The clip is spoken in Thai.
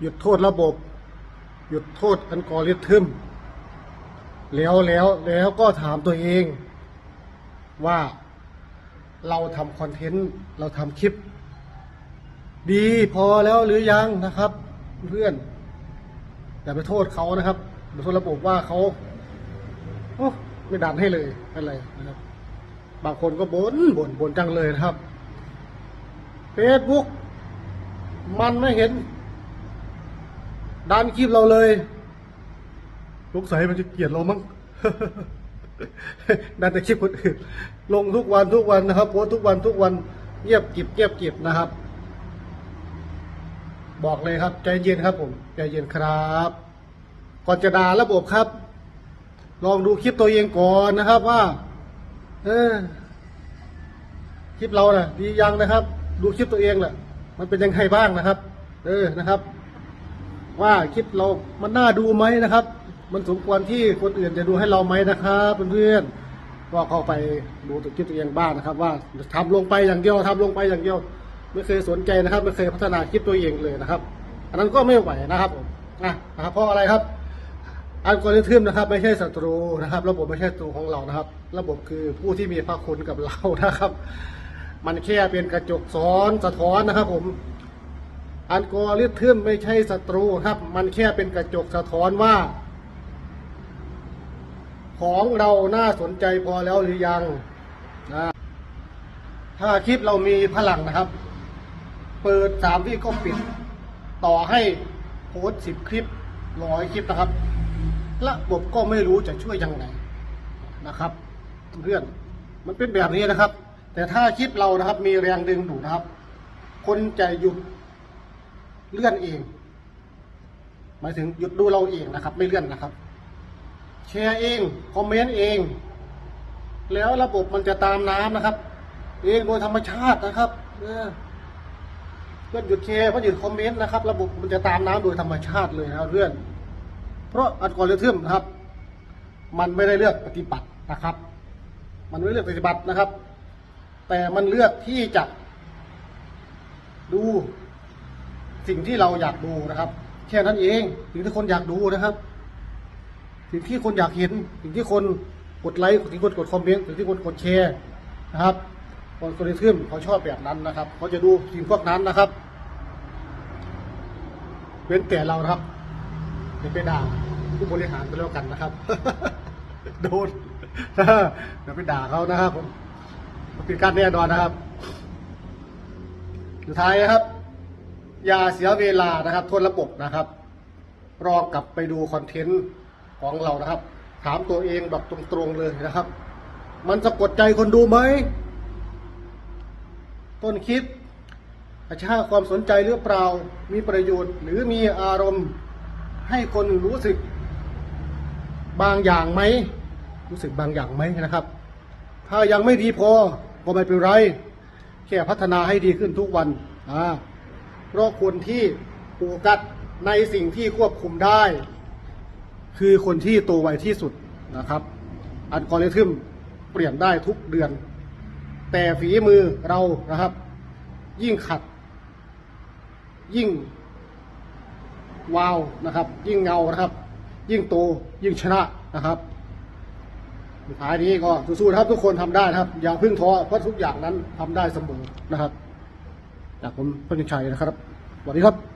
หยุดโทษระบบ หยุดโทษอัลกอริทึมแล้วแล้วแล้วก็ถามตัวเองว่าเราทำคอนเทนต์เราทำคลิป ดีพอแล้วหรือยังนะครับเพื่อนอย่าไปโทษเขานะครับอย่าไปโทษระบบว่าเขาโอ้ไม่ดันให้เลยอะไรนะครับ บางคนก็บน่นบ่นบ่นจังเลยนะครับเฟซบุ๊กมันไม่เห็น ดันคลิปเราเลยสงสัยมันจะเกลียดเรามั้ง ดันแต่คลิปคนอื่น ลงทุกวันทุกวันนะครับโพสทุกวันทุกวัน เงียบกิบเงียบกิบนะครับ บอกเลยครับ ใจเย็นครับผม ใจเย็นครับ ก่อนจะด่าระบบครับ ลองดูคลิปตัวเองก่อนนะครับว่า เออคลิปเรานะ่ะ ดียังนะครับ ดูคลิปตัวเองแหละมันเป็นยังไงบ้างนะครับ เออนะครับ ว่าคลิปเรามันน่าดูไหมนะครับ มันสมควรที่คนอื่นจะดูให้เราไหมนะครับเพื่อนๆก็เข้าไปดูตัวคลิปตัวเองบ้างนะครับ ว่าทำลงไปอย่างเดียวทำลงไปอย่างเดียว ไม่เคยสนใจนะครับ ไม่เคยพัฒนาคลิปตัวเองเลยนะครับ อันนั้นก็ไม่ไหวนะครับผมนะนะครับเพราะอะไรครับอัลกอริทึมนะครับ ไม่ใช่ศัตรูนะครับ ระบบไม่ใช่ศัตรูของเรานะครับ ระบบคือผู้ที่มีพระคุณกับเรานะครับ มันแค่เป็นกระจกซ้อนสะท้อนนะครับ ผม อัลกอริทึมไม่ใช่ศัตรูครับ มันแค่เป็นกระจกสะท้อนว่า ของเราน่าสนใจพอแล้วหรือยังนะถ้าคลิปเรามีพลังนะครับ เปิดสามวิก็ปิด ต่อให้โพสสิบคลิปร้อยคลิปนะครับ ระบบก็ไม่รู้จะช่วยยังไงนะครับเพื่อนมันเป็นแบบนี้นะครับ แต่ถ้าคลิปเรานะครับมีแรงดึงดูดนะครับ คนจะหยุด เลื่อนเอง หมายถึงหยุดดูเราเองนะครับ ไม่เลื่อนนะครับ แชร์เอง คอมเมนต์เอง แล้วระบบมันจะตามน้ำนะครับ เองโดยธรรมชาตินะครับเออเพื่อนหยุดแชร์เพื่อนหยุดคอมเมนต์นะครับ ระบบมันจะตามน้ำโดยธรรมชาติเลยนะครับเพื่อน เพราะอัลกอริทึมนะครับ มันไม่ได้เลือกปฏิบัตินะครับ มันไม่เลือกปฏิบัตินะครับ แต่มันเลือกที่จะดู สิ่งที่เราอยากดูนะครับ แค่นั้นเองสิ่งที่คนอยากดูนะครับ สิ่งที่คนอยากเห็น สิ่งที่คนกดไลค์สิ่งที่คนกดคอมเมนต์สิ่งที่คนกดแชร์นะครับอัลกอริทึมเขาชอบแบบนั้นนะครับเขาจะดูสิ่งพวกนั้นนะครับ เว้นแต่เรานะครับอย่าไปด่าผู้บริหารไปแล้วกันนะครับ โดนอย่าไปด่าเขานะครับผมเป็นการแน่นอนนะครับสุดท้ายนะครับ อย่าเสียเวลานะครับโทษระบบนะครับ รอกลับไปดูคอนเทนต์ของเรานะครับ ถามตัวเองแบบตรงๆเลยนะครับ มันสะกดใจคนดูไหม ต้นคลิปกระชากความสนใจหรือเปล่า มีประโยชน์ หรือมีอารมณ์ให้คนรู้สึกบางอย่างไหม รู้สึกบางอย่างไหมนะครับ ถ้ายังไม่ดีพอก็ไม่เป็นไร แค่พัฒนาให้ดีขึ้นทุกวันอ่า เพราะคนที่โฟกัสในสิ่งที่ควบคุมได้ คือคนที่โตไวที่สุดนะครับอัลกอริทึมเปลี่ยนได้ทุกเดือน แต่ฝีมือเรานะครับ ยิ่งขัด ยิ่งวาวนะครับ ยิ่งเงานะครับ ยิ่งโตยิ่งชนะนะครับสุดท้ายนี้ก็สู้ๆนะครับ ทุกคนทำได้นะครับ อย่าพึ่งท้อเพราะทุกอย่างนั้นทำได้เสมอนะครับ จากผมพญชัยนะครับสวัสดีครับ